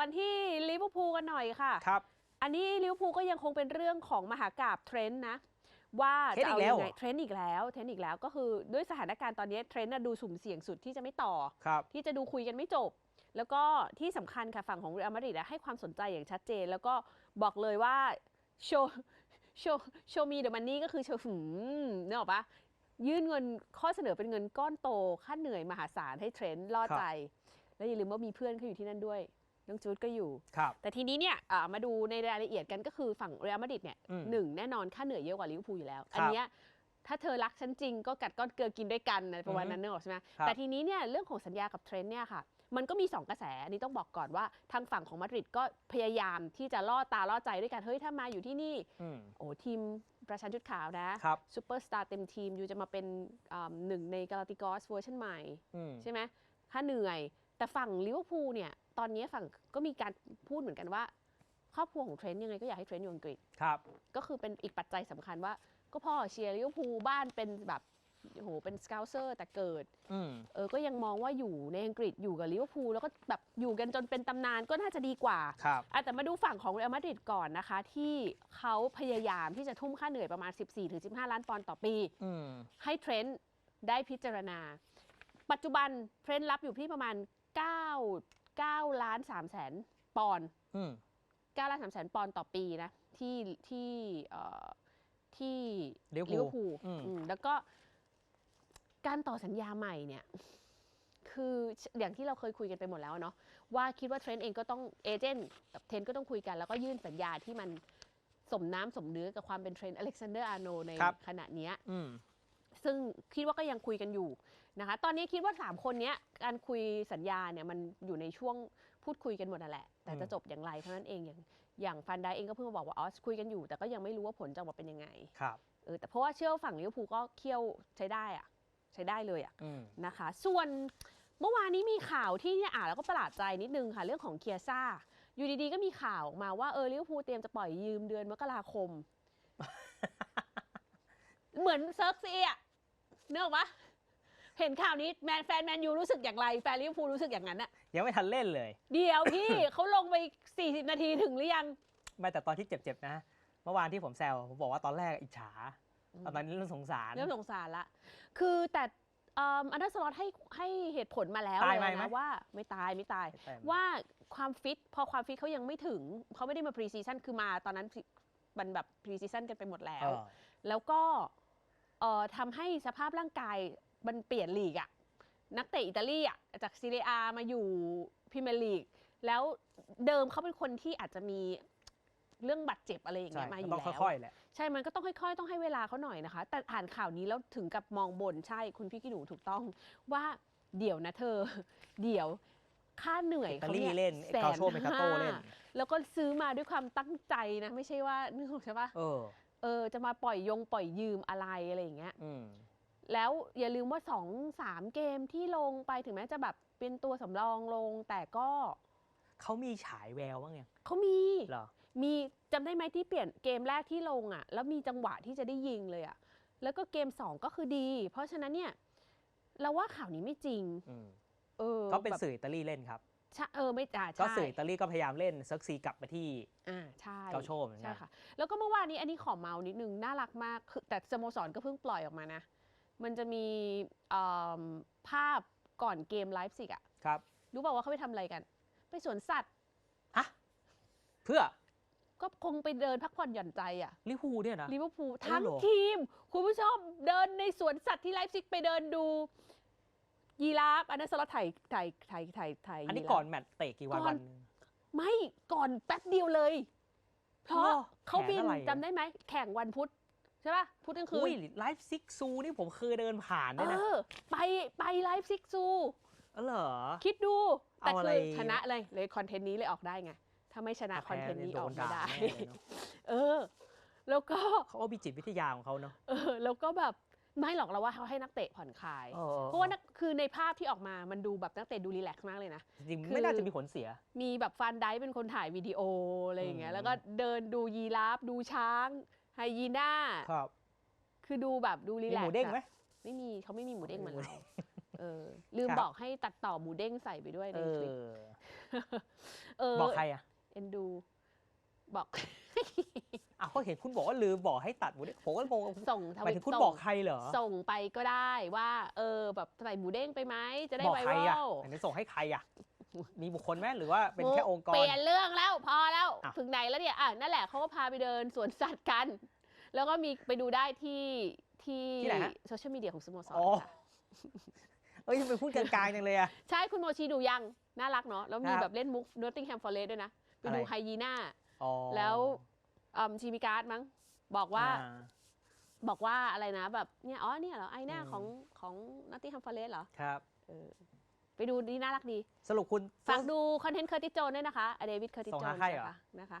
กันที่ลิเวอร์พูลกันหน่อยค่ะ ครับ อันนี้ลิเวอร์พูลก็ยังคงเป็นเรื่องของมหากาบเทรนด์นะ ว่าเทรนด์จะเอาอีกแล้วยังไงเหรอเทรนด์อีกแล้วเทรนด์อีกแล้วก็คือด้วยสถานการณ์ตอนนี้เทรนด์น่ะดูสุ่มเสี่ยงสุดที่จะไม่ต่อครับที่จะดูคุยกันไม่จบ แล้วก็ที่สำคัญค่ะฝั่งของเรอัลมาดริดอะให้ความสนใจอย่างชัดเจน แล้วก็บอกเลยว่าโชว์โชว์โชว์มีเดอะมันนี่ก็คือโชว์หืมนึกออกปะยื่นเงินข้อเสนอเป็นเงินก้อนโต ค่าเหนื่อยมหาศาลให้เทรนด์ล่อครับใจ แล้วอย่าลืมว่ามีเพื่อนเขาอยู่ที่นั่นด้วย น้องจูดก็อยู่ ครับ แต่ทีนี้เนี่ยอ่ามาดูในรายละเอียดกันก็คือฝั่งเรอัลมาดริดเนี่ยอืม หนึ่งแน่นอนค่าเหนื่อยเยอะกว่าลิเวอร์พูลอยู่แล้วครับอันเนี้ยถ้าเธอรักฉันจริงก็กัดก้อนเกลือกินด้วยกันนะประมาณนั้นเนกอะใช่ไหมครับ แต่ทีนี้เนี่ยเรื่องของสัญญากับเทรนด์เนี่ยค่ะ มันก็มี 2 กระแส อันนี้ต้องบอกก่อนว่าทางฝั่งของมาดริดก็พยายามที่จะล่อตาล่อใจด้วยกันเฮ้ยถ้ามาอยู่ที่นี่อืมโอ้ทีมประชันชุดขาวนะครับซูเปอร์สตาร์เต็มทีมอยู่จะมาเป็นอ่าหนึ่งในกาลาติกอสเวอร์ชันใหม่ อืม ใช่ไหมค่าเหนื่อย แต่ฝั่งลิเวอร์พูลเนี่ยตอนนี้ฝั่งก็มีการพูดเหมือนกันว่า ครอบครัวของเทรนต์ยังไงก็อยากให้เทรนต์อยู่อังกฤษครับ ก็คือเป็นอีกปัจจัยสำคัญว่า ก็พ่อเชียร์ลิเวอร์พูลบ้านเป็นแบบโอ้โหเป็นสเกลเซอร์แต่เกิดอืมเออก็ยังมองว่าอยู่ในอังกฤษอยู่กับลิเวอร์พูลแล้วก็แบบอยู่กันจนเป็นตำนานก็น่าจะดีกว่าครับอะแต่มาดูฝั่งของเรอัลมาดริดก่อนนะคะ ที่เขาพยายามที่จะทุ่มค่าเหนื่อยประมาณ 14-15 ล้านปอนด์ต่อปีอืมให้เทรนด์ได้พิจารณา ปัจจุบันเทรนด์รับอยู่ที่ประมาณ 9 9ล้าน3แสนปอนด์อืม9ล้าน3แสนปอนด์ต่อปีนะ ที่ที่เอ่อที่ลิเวอร์ลิเวอร์พูพูลลอืมอืมแล้วก็การต่อสัญญาใหม่เนี่ย คืออย่างที่เราเคยคุยกันไปหมดแล้วเนาะว่าคิดว่าเทรนด์เองก็ต้องเอเจนต์กับเทรนด์ก็ต้องคุยกัน แล้วก็ยื่นสัญญาที่มันสมน้ำสมเนื้อกับความเป็นเทรนด์อเล็กซานเดอร์อาร์โนในครับ ขณะเนี้ย อืม ซึ่งคิดว่าก็ยังคุยกันอยู่นะคะ ตอนนี้คิดว่า 3 คนเนี้ยการคุยสัญญาเนี่ยมันอยู่ในช่วงพูดคุยกันหมดนั่นแหละ แต่จะอืมจบอย่างไรเท่านั้นเองอย่างอย่างฟันไดเองก็เพิ่งมาบอกว่าอ๋อคุยกันอยู่ แต่ก็ยังไม่รู้ว่าผลจะออกมาเป็นยังไงครับเออแต่เพราะว่าเชื่อว่าฝั่งลิเวอร์พูลก็เคี่ยวใช้ได้อะใช้ได้เลยอะอืมนะคะ ส่วนเมื่อวานนี้มีข่าวที่เนี่ยอ่านแล้วก็ประหลาดใจนิดนึงค่ะ เรื่องของเคียซ่า อยู่ดีๆ ก็มีข่าวออกมาว่าเออลิเวอร์พูลเตรียมจะปล่อยยืมเดือนมกราคม เหมือนเซิร์กซีอะ เนื้อออกปะเห็นข่าวนี้แมนแฟนแมนยูรู้สึกอย่างไรแฟนลิเวอร์พูลรู้สึกอย่างนั้นอะยังไม่ทันเล่นเลย เดี๋ยวพี่ เขาลงไป 40 นาทีถึงหรือยัง ไม่แต่ตอนที่เจ็บๆนะ เมื่อวานที่ผมแซวผมบอกว่าตอนแรกอิจฉาอืมตอนนั้นเรื่องสงสารเริ่มสงสารละ คือแต่เอิ่มอันเดอร์สล็อตให้ให้เหตุผลมาแล้วตายเลไหมยไหมนะว่าไม่ตายไม่ตายแต่ว่าความฟิตพอความฟิตเขายังไม่ถึงเขาไม่ได้มาพรีซีซั่นคือมาตอนนั้นมันแบบพรีซีซั่นกันไปหมดแล้เอวอแล้วก็เอ่อทำให้สภาพร่างกายมันเปลี่ยนลีกอะนักเตะอิตาลีอะจากซีเรียอามาอยู่พรีเมียร์ลีกแล้วเดิมเขาเป็นคนที่อาจจะมีเรื่องบาดเจ็บอะไรอย่างใช่เงี้ยมาอมันยู่ต้องแล้วค่อยๆแหละ ใช่ มันก็ต้องค่อยๆ ต้องให้เวลาเขาหน่อยนะคะ แต่อ่านข่าวนี้แล้วถึงกับมองบนใช่ คุณพี่กิหนูถูกต้องว่าเดี๋ยวนะเธอ เดี๋ยวค่าเหนื่อยอิตาเขาลีเนี่ยเล่นแสเกาโชเมกาโตเล่น แล้วก็ซื้อมาด้วยความตั้งใจนะ ไม่ใช่ว่านึกออกใช่ปะ เออ เออจะมาปล่อยยงปล่อยยืมอะไรอะไรอย่างเงี้ยอืมแล้วอย่าลืมว่าสองสามเกมที่ลงไปถึงแม้จะแบบเป็นตัวสำรองลง แต่ก็เขามีฉายแววบ้างยังเขามี เหรอ มีจำได้ไหมที่เปลี่ยนเกมแรกที่ลงอะ แล้วมีจังหวะที่จะได้ยิงเลยอะ แล้วก็เกม2ก็คือดี เพราะฉะนั้นเนี่ย เราว่าข่าวนี้ไม่จริง อืมเออก็เป็นแบบสื่ออิตาลีเล่นครับ ใช่เออไม่จ่าก็ใช่สื่ออิตาลีก็พยายามเล่นเซิร์กซีกลับมาที่อ่าใช่เกาโชเหมือนกัใช่นค่ะ แล้วก็เมื่อวานนี้อันนี้ขอเมาส์นิดนึง น่ารักมากคือแต่สโมสรก็เพิ่งปล่อยออกมานะ มันจะมีเอิ่มภาพก่อนเกมไลฟ์สิกอะครับ รู้เปล่าว่าเขาไปทำอะไรกัน ไปสวนสัตว์ฮะเพื่อก็คงไปเดินพักผ่อนหย่อนใจอะลิเวอร์พูลเนี่ยนะลิเวอร์พูลอ๋อทั้งเหรอทีม คุณผู้ชมเดินในสวนสัตว์ที่ไลฟ์ซิกไปเดินดู ยีราฟอันนั้นสล็อตถ่ายถ่ายถ่ายถ่ายถ่ายอันนี้ยีราฟ ก่อนแมตช์เตะกี่วันก่อน วันหนึ่ง ไม่ก่อนแป๊บเดียวเลย เพราะเหรอเขาบินแผนอะไรอะ จำได้ไหม แข่งวันพุธใช่ป่ะ พุธกลางคือุ้นยไลฟ์ซิกซูนี่ผมเคยเดินผ่านเอด้วยนะอ ไปไปไลฟ์ซิกซู เออเหรอ คิดดู แต่เอาอะไรคือชนะเลยเลยคอนเทนต์นี้เลยออกได้ไง ถ้าไม่ชนะคอนเทนต์นี้ออกไม่ได้ แน่เลยเนอะเออ แล้วก็ เขาก็มีจิตวิทยาของเขาเนาะ เออแล้วก็แบบ ไม่หรอกเราว่าเขาให้นักเตะผ่อนคลาย เออ เพราะว่านักคือในภาพที่ออกมามันดูแบบนักเตะดูรีแลกซ์มากเลยนะ จริงคือๆไม่น่าจะมีผลเสีย มีแบบฟันไดเป็นคนถ่ายวิดีโออะไรอย่างเงี้ยอืมแล้วก็เดินดูยีราฟดูช้างไฮยีน่าครับคือดูแบบดูรีมีแลกหมูซ์เด้งไหม อะไม่มีเขาไม่มีหมูเด้งเหมือนหมูเราเด้งเออลืมครับ บอกให้ตัดต่อหมูเด้งใส่ไปด้วยเอในคลิปอ เออบอกใครอะเอ็นดู บอก อ้าวก็เห็นคุณบอกว่าลืมบอกให้ตัดหมูเด้งผมก็งงส่งทหมายวิถึตงคุณส่งบอกใครเหรอส่งไปก็ได้ว่า เออ แบบใส่หมูเด้งไปไหมจะได้บอกไวใครรัอะลอันนี้ส่งให้ใครอะ มีบุคคลไหมหรือว่าเป็นแค่องค์กเปรลี่ยนเรื่องแล้วพอแล้วอ้าวถึงไหนแล้วเนี่ยอะนั่นแหละเขาก็พาไปเดินสวนสัตว์กัน แล้วก็มีไปดูได้ที่ที่ที่ไหนฮะ โซเชียลมีเดียของสโมสรอ๋อค่ะ เอ้ยทำไมพูดกลางๆจังเลยอะ ใช่ คุณโมชีดูยัง น่ารักเนาะ แล้วมีครับแบบเล่นมุก Nottingham Forest ด้วยนะ ไปดูอะไร ไฮยีน่า อ๋อแล้วอืมชีมีการ์ดมั้งบอกว่า อ่ บอกว่าอะไรนะแบบเนี่ยอ๋อเนี่ยเหรอไอหน้าอืม ของของ Nottingham Forest เหรอครับ เออไปดูดีน่ารักดี สรุปคุณ ฝากดูคอนเทนต์เคอร์ติสโจนด้วยนะคะเดวิดเคอร์ติสส่งโจหานใครเหรอ นะคะ